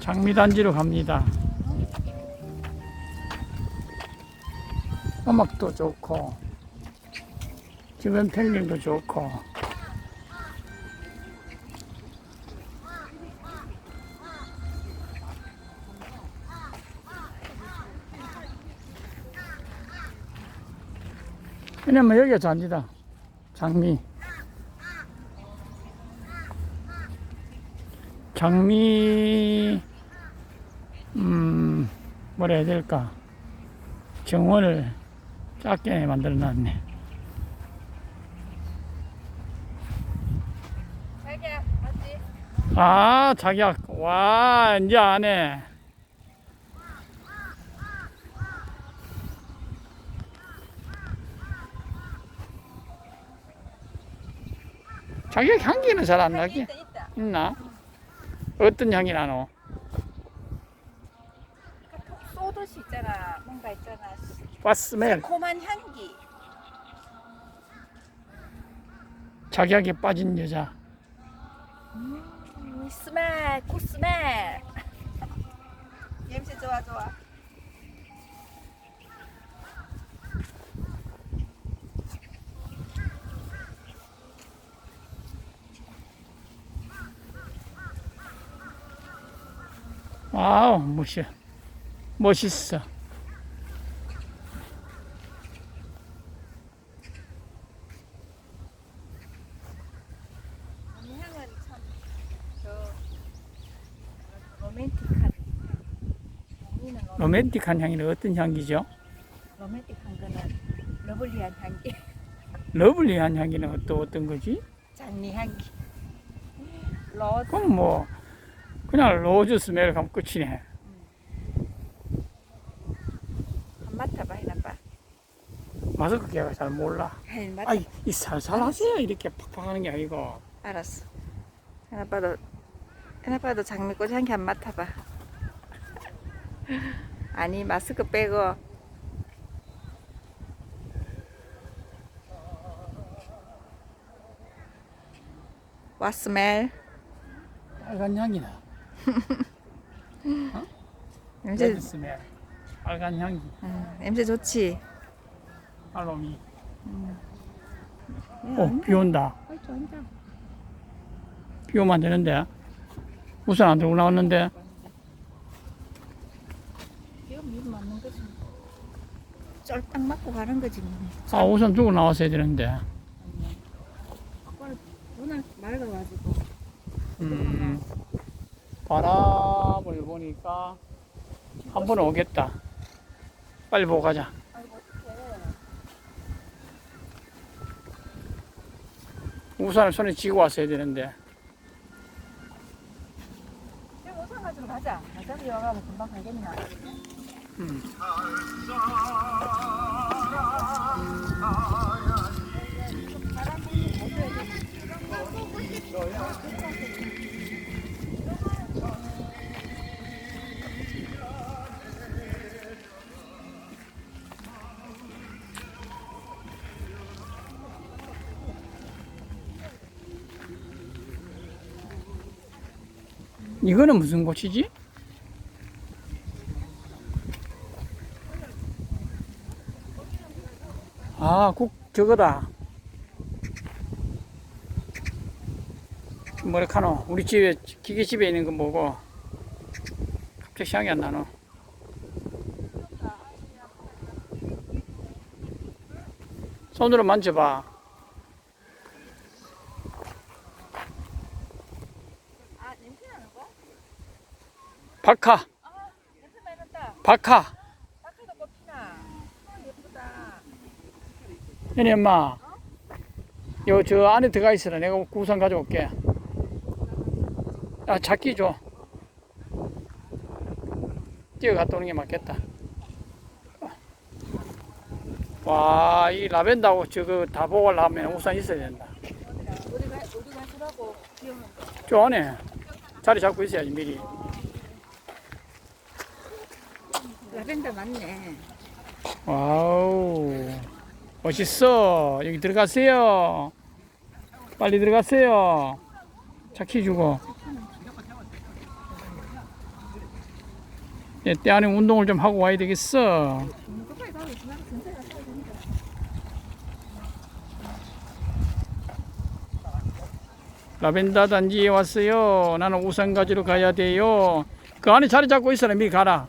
장미단지로 갑니다. 음악도 좋고, 주변 풍경도 좋고, 왜냐면 여기가 잔디다. 장미. 장미, 음, 뭐라 해야 될까. 정원을 작게 만들어 놨네. 아, 자기야. 와, 이제 안 해. 자기야 향기는 잘 안 나게 있나? 어떤 향이 나노? 톡 쏘듯이 있잖아. 뭔가 있잖아. 파스멜 새콤한 향기. 자기에게 빠진 여자. 음, 스멜 굿 스멜. 냄새 좋아 좋아. 와우 멋있어 멋있어. 로맨틱한 향기는 어떤 향기죠? 로맨틱한 거는 러블리한 향기. 러블리한 향기는 또 어떤 거지? 장미 향기. 로즈. 그럼 뭐 그냥 로즈 스멜 하면 끝이네 한 맡아봐 해나봐 마스크 걔가 잘 몰라. 아이 이 살살 하세요. 이렇게 팍팍 하는 게 아니고. 알았어. 해나빠도 해나빠도 장미꽃 향기 한 맡아봐. 아니 마스크 빼고. 와 스멜. 빨간 향이나 냄새 레드 스멜. 빨간 향기 음, 냄새 좋지. 알로미 네, 어비 온다. 비 오면 안 되는데 우산 안 들고 나왔는데 맞는 거지. 쫄딱 맞고 가는 거지. 뭐. 아 우산 들고 나왔어야 되는데 맑아가지고. 음, 바람을 보니까 한 번 오겠다. 빨리 보고 가자. 우산을 손에 쥐고 왔어야 되는데. 지금 우산 가지고 가자. 어차피 와가면 금방 가겠나. 음. 이거는 무슨 꽃이지? 아, 국 저거다. 뭐라 카노? 우리 집에 기계집에 있는 거 뭐고? 갑자기 생각이 안 나노. 손으로 만져봐. 아 냄새 나는 거? 박하. 박하. 현이 엄마. 요, 저 안에 들어가 있어라. 내가 구상 가져올게. 아, 잡기 줘. 뛰어갔다 오는 게 맞겠다. 와, 이 라벤더하고 저거 다 보고 가려면 우산 있어야 된다. 가 거. 저 안에 자리 잡고 있어야지, 미리. 라벤더 맞네. 와우. 멋있어. 여기 들어가세요. 빨리 들어가세요. 차키 주고. 이제 때 안에 운동을 좀 하고 와야 되겠어. 라벤더 단지에 왔어요. 나는 우산 가지러 가야 돼요. 그 안에 자리 잡고 있어라. 미 가라.